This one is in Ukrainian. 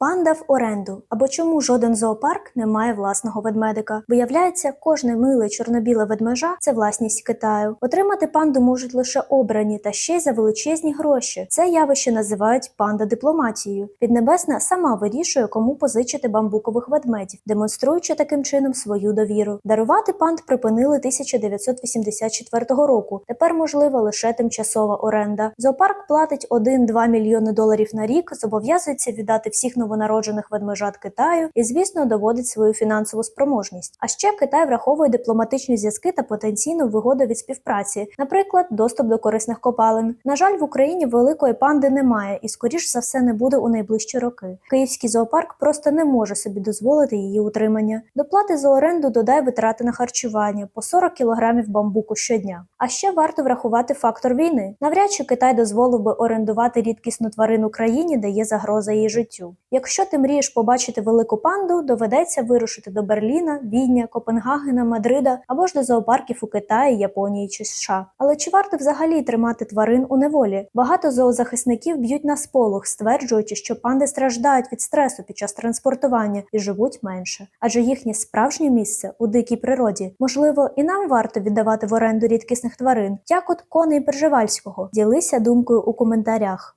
Панда в оренду або чому жоден зоопарк не має власного ведмедика? Виявляється, кожне миле чорно-біле ведмежа це власність Китаю. Отримати панду можуть лише обрані та ще й за величезні гроші. Це явище називають панда дипломатією. Піднебесна сама вирішує, кому позичити бамбукових ведмедів, демонструючи таким чином свою довіру. Дарувати панд припинили 1984 року. Тепер можлива лише тимчасова оренда. Зоопарк платить 1-2 мільйони доларів на рік, зобов'язується віддати всіх новонароджених ведмежат Китаю і, звісно, доводить свою фінансову спроможність. А ще Китай враховує дипломатичні зв'язки та потенційну вигоду від співпраці, наприклад, доступ до корисних копалин. На жаль, в Україні великої панди немає і, скоріш за все, не буде у найближчі роки. Київський зоопарк просто не може собі дозволити її утримання. До плати за оренду додай витрати на харчування по 40 кілограмів бамбуку щодня. А ще варто врахувати фактор війни. Навряд чи Китай дозволив би орендувати рідкісну тварину країні, де є загроза її життю. Якщо ти мрієш побачити велику панду, доведеться вирушити до Берліна, Відня, Копенгагена, Мадрида або ж до зоопарків у Китаї, Японії чи США. Але чи варто взагалі тримати тварин у неволі? Багато зоозахисників б'ють на сполох, стверджуючи, що панди страждають від стресу під час транспортування і живуть менше, адже їхнє справжнє місце у дикій природі. Можливо, і нам варто віддавати в оренду рідкісних тварин, як от коней Пржевальського. Ділися думкою у коментарях.